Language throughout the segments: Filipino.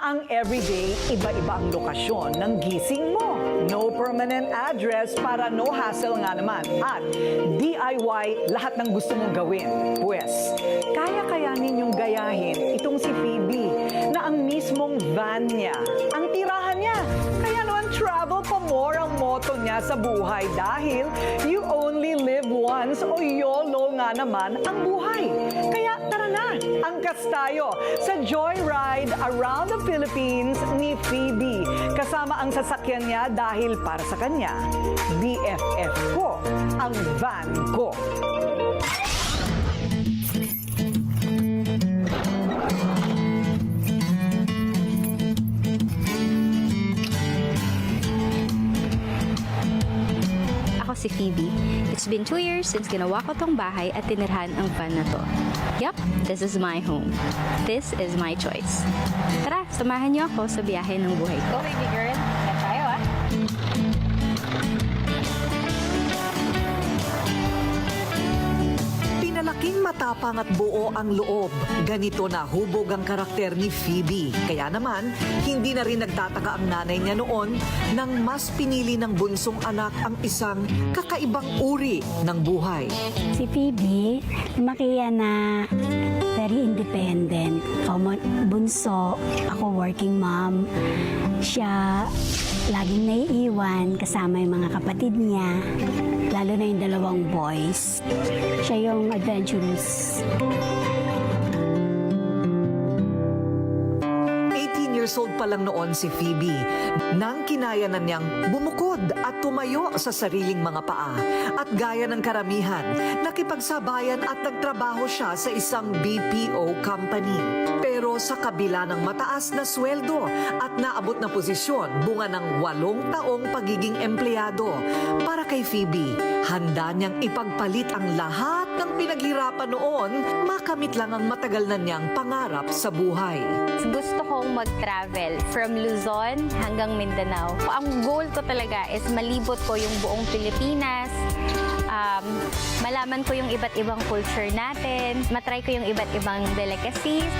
Ang everyday, iba-iba ang lokasyon ng gising mo. No permanent address para no hassle nga naman. At DIY lahat ng gusto mong gawin. Pwes, kaya-kaya ninyong gayahin itong si Phoebe na ang mismong van niya, ang tirahan niya. Kaya naman travel pa more ang motto niya sa buhay dahil you only Nga naman ang buhay. Kaya tara na, angkas tayo sa Joyride Around the Philippines ni Phoebe. Kasama ang sasakyan niya dahil para sa kanya, BFF ko, ang van ko. Si Phoebe. It's been two years since ginawa ko tong bahay at tinirhan ang van na to. Yup, this is my home. This is my choice. Tara, samahan niyo ako sa biyahe ng buhay ko. baby girl. Pinalaking matapang at buo ang loob. Ganito na hubog ang karakter ni Phoebe. Kaya naman, hindi na rin nagtataka ang nanay niya noon nang mas pinili ng bunsong anak ang isang kakaibang uri ng buhay. Si Phoebe, lumaki yan na very independent. Bunso, ako working mom. Siya laging naiiwan kasama yung mga kapatid niya. Lalo na yung dalawang boys. Siya yung adventurous. Years old pa lang noon si Phoebe nang kinaya na niyang bumukod at tumayo sa sariling mga paa. At gaya ng karamihan, nakipagsabayan at nagtrabaho siya sa isang BPO company. Pero sa kabila ng mataas na sweldo at naabot na posisyon, bunga ng walong taong pagiging empleyado. Para kay Phoebe, handa niyang ipagpalit ang lahat ng pinaghirapan noon, makamit lang ang matagal na niyang pangarap sa buhay. Gusto kong mag-travel from Luzon hanggang Mindanao. Ang goal ko talaga is malibot ko yung buong Pilipinas, um, malaman ko yung iba't ibang culture natin, matry ko yung iba't ibang delicacies,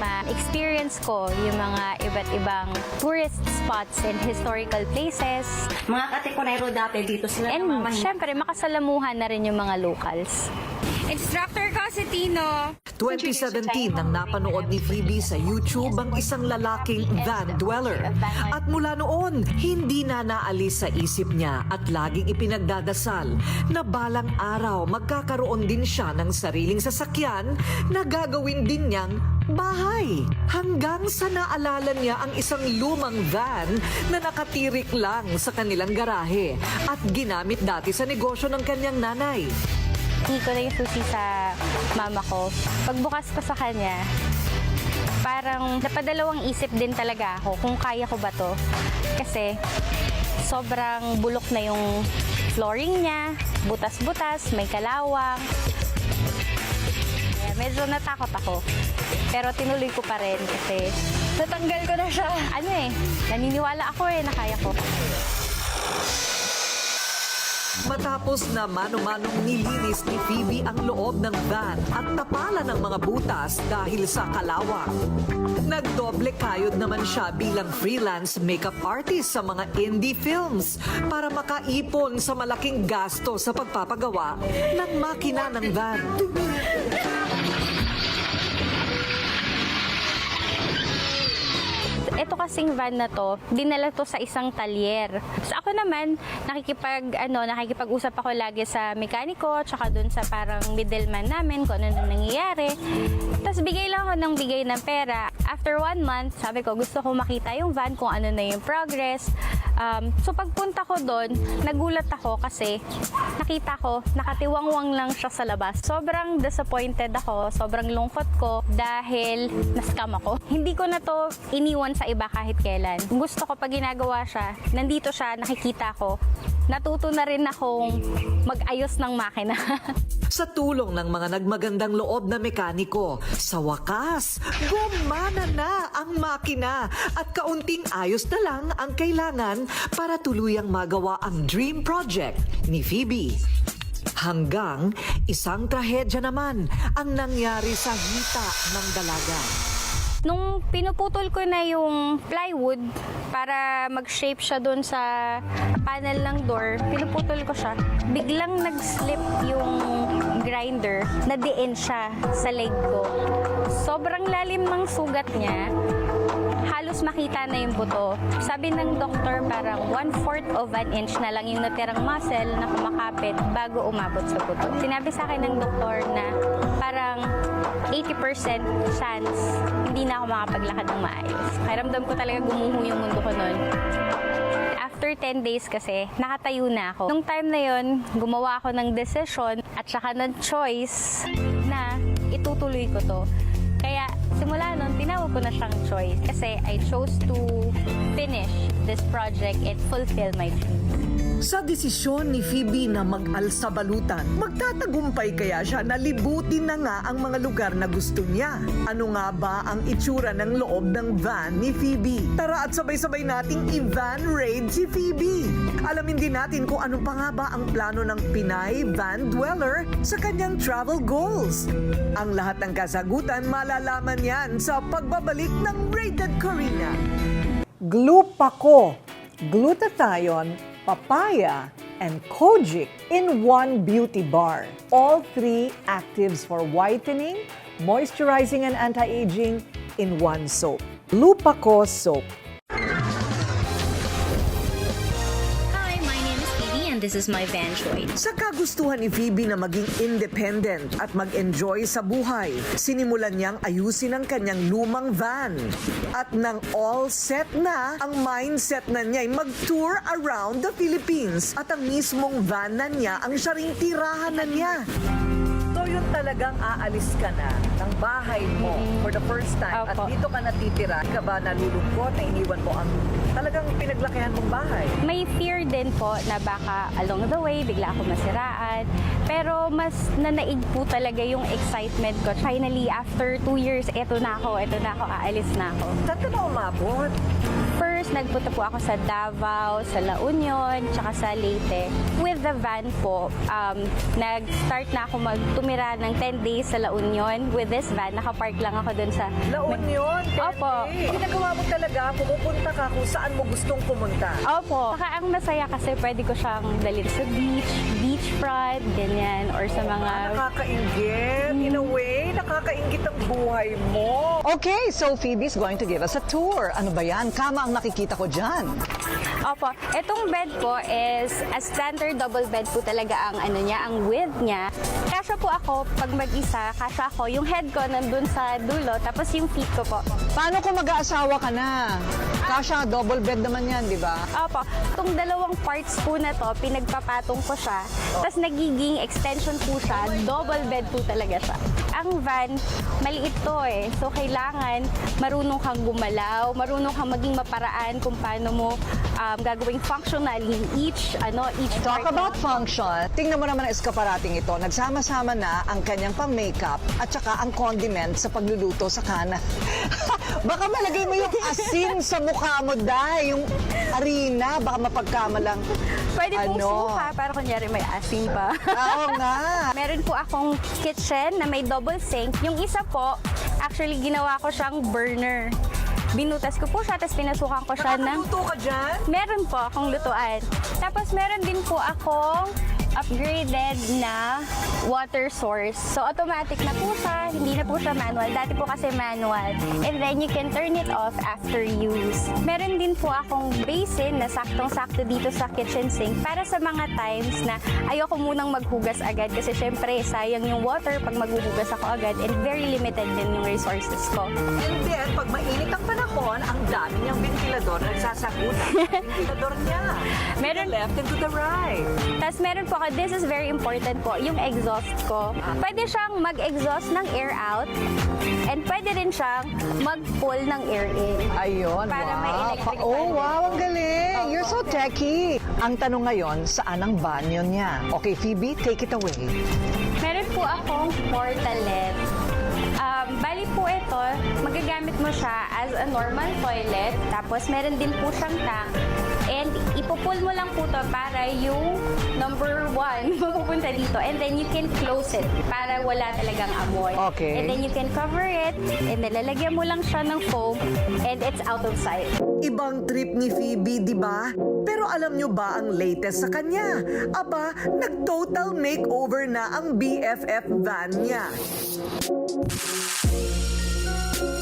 ma-experience ko yung mga iba't ibang tourist spots and historical places. Mga katikunero dati dito sila And namamahinga. syempre, makasalamuhan na rin yung mga locals. Instructor ko si Tino. 2017 nang napanood ni Phoebe sa YouTube ang isang lalaking van dweller. At mula noon, hindi na naalis sa isip niya at laging ipinagdadasal na balang araw magkakaroon din siya ng sariling sasakyan na gagawin din niyang bahay. Hanggang sa naalala niya ang isang lumang van na nakatirik lang sa kanilang garahe at ginamit dati sa negosyo ng kanyang nanay. Hindi ko na susi sa mama ko. Pagbukas ko sa kanya, parang napadalawang isip din talaga ako kung kaya ko ba to. Kasi sobrang bulok na yung flooring niya, butas-butas, may kalawang. Medyo natakot ako. Pero tinuloy ko pa rin kasi Natanggal ko na siya. ano eh, naniniwala ako eh na kaya ko. Matapos na mano-manong nilinis ni Phoebe ang loob ng van at napala ng mga butas dahil sa kalawang. Nagdoble kayod naman siya bilang freelance makeup artist sa mga indie films para makaipon sa malaking gasto sa pagpapagawa ng makina ng van. Ito kasing van na to, dinala to sa isang talyer. So ako naman, nakikipag, ano, nakikipag-usap ako lagi sa mekaniko, tsaka dun sa parang middleman namin, kung ano na nangyayari. Tapos bigay lang ako ng bigay ng pera. After one month, sabi ko, gusto ko makita yung van, kung ano na yung progress. Um, so pagpunta ko doon, nagulat ako kasi nakita ko, nakatiwangwang lang siya sa labas. Sobrang disappointed ako, sobrang lungkot ko dahil na-scam ako. Hindi ko na to iniwan sa iba kahit kailan. Gusto ko pag ginagawa siya, nandito siya, nakikita ko. Natuto na rin akong mag-ayos ng makina. Sa tulong ng mga nagmagandang loob na mekaniko, sa wakas, gumana na ang makina at kaunting ayos na lang ang kailangan para tuluyang magawa ang dream project ni Phoebe. Hanggang isang trahedya naman ang nangyari sa hita ng dalaga. Nung pinuputol ko na yung plywood para mag-shape siya doon sa panel ng door, pinuputol ko siya. Biglang nag-slip yung grinder, nadiin siya sa leg ko. Sobrang lalim ng sugat niya. Halos makita na yung buto. Sabi ng doktor parang one-fourth of an inch na lang yung natirang muscle na kumakapit bago umabot sa buto. Sinabi sa akin ng doktor na parang 80% chance hindi na ako makapaglakad ng maayos. Kairamdam ko talaga gumuho yung mundo ko noon. After 10 days kasi, nakatayo na ako. Nung time na yon, gumawa ako ng decision at saka ng choice na itutuloy ko to. Kaya simula nun, tinawag ko na siyang choice kasi I chose to finish this project and fulfill my dreams. Sa desisyon ni Phoebe na mag-alsa balutan, magtatagumpay kaya siya na libutin na nga ang mga lugar na gusto niya. Ano nga ba ang itsura ng loob ng van ni Phoebe? Tara at sabay-sabay nating i-van raid si Phoebe. Alamin din natin kung ano pa nga ba ang plano ng Pinay van dweller sa kanyang travel goals. Ang lahat ng kasagutan malalaman yan sa pagbabalik ng Rated Corina. Glupako, glutathione, papaya, and kojic in one beauty bar. All three actives for whitening, moisturizing, and anti-aging in one soap. Glupako soap. This is my van choice. Sa kagustuhan ni Phoebe na maging independent at mag-enjoy sa buhay, sinimulan niyang ayusin ang kanyang lumang van. At nang all set na, ang mindset na niya ay mag-tour around the Philippines at ang mismong van na niya ang siya ring tirahan na niya. Yun talagang aalis ka na ng bahay mo for the first time at Opo. dito ka natitira. Ka ba nalulungkot na iniwan mo ang talagang pinaglakihan mong bahay? May fear din po na baka along the way bigla ako masiraan. Pero mas nanaig po talaga yung excitement ko. Finally, after two years, eto na ako, eto na ako, aalis na ako. Saan ka na umabot? Nagpunta po ako sa Davao, sa La Union, tsaka sa Leyte. With the van po, um, nag-start na ako magtumira ng 10 days sa La Union. With this van, nakapark lang ako dun sa... La Union. Opo. Kennedy. Ginagawa mo talaga, pumupunta ka kung saan mo gustong pumunta. Opo. Saka ang masaya kasi pwede ko siyang dalhin sa beach, beachfront, ganyan, or sa mga... Ah, nakakaingit. In a way, nakakaingit ang buhay mo. Okay, so Phoebe's going to give us a tour. Ano ba yan? Kama ang nakikita ko dyan. Opo. Itong bed po is a standard double bed po talaga ang ano niya, ang width niya. Kasya po ako pag mag-isa, kasya ako. Yung head ko nandun sa dulo, tapos yung feet ko po. Paano kung mag-aasawa ka na? Kasha, double bed naman yan, di ba? Opo. Itong dalawang parts po na to, pinagpapatong ko siya. Tapos nagiging extension po siya. Double bed po talaga siya. Ang van, maliit to eh. So kailangan marunong kang gumalaw, marunong kang maging maparaan kung paano mo um, gagawing functional in each, ano, each Talk part. about function. Tingnan mo naman ang eskaparating ito. Nagsama-sama na ang kanyang pang-makeup at saka ang condiment sa pagluluto sa kana. baka malagay mo yung asin sa mukha mo, dahil Yung harina, baka mapagkamalang. Pwede pong Ano? suka, para kunyari may asin pa. Oo nga. Meron po akong kitchen na may double sink. Yung isa po, actually ginawa ko siyang burner. Binutas ko po siya, tapos pinasukan ko siya ng... Nakakatuto ka dyan? Meron po akong lutuan. Tapos meron din po akong upgraded na water source. So automatic na po siya, hindi na po siya manual. Dati po kasi manual. And then you can turn it off after use. Meron din po akong basin na saktong-sakto dito sa kitchen sink para sa mga times na ayoko munang maghugas agad kasi syempre sayang yung water pag maghuhugas ako agad and very limited din yung resources ko. And then, pag mainit ang panahon, ang dami niyang ventilador na nagsasagutan. ventilador niya. Meron- To the left and to the right. Tapos meron po ako, this is very important po, yung exhaust ko. Pwede siyang mag-exhaust ng air out and pwede rin siyang mag-pull ng air in. Ayun, Para may wow. electric oh, fan. wow, ang galing. Opo. You're so techy. Ang tanong ngayon, saan ang banyo niya? Okay, Phoebe, take it away. Meron po akong portalet. Um, bali po ito, magagamit mo siya as a normal toilet. Tapos meron din po siyang tank. And ipupul mo lang po to para yung number one mapupunta dito. And then you can close it para wala talagang amoy. Okay. And then you can cover it. And then lalagyan mo lang siya ng foam. And it's out of sight. Ibang trip ni Phoebe, di ba? Pero alam nyo ba ang latest sa kanya? Aba, nag-total makeover na ang BFF van niya.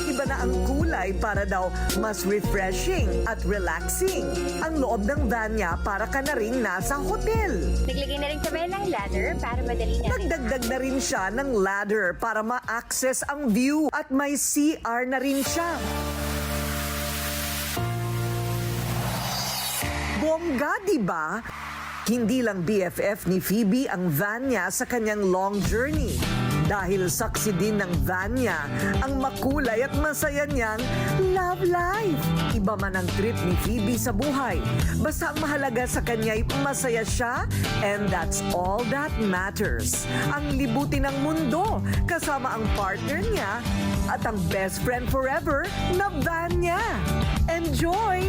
Iba na ang kulay para daw mas refreshing at relaxing. Ang loob ng van niya para ka na rin nasa hotel. Naglagay na rin kami ng ladder para madali na. Nagdagdag na rin siya ng ladder para ma-access ang view at may CR na rin siya. Bongga, di ba? Hindi lang BFF ni Phoebe ang van niya sa kanyang long journey. Dahil saksi din ng van niya ang makulay at masaya niyang love life. Iba man ang trip ni Phoebe sa buhay. Basta ang mahalaga sa kanya'y masaya siya and that's all that matters. Ang libutin ng mundo kasama ang partner niya at ang best friend forever na van niya. Enjoy!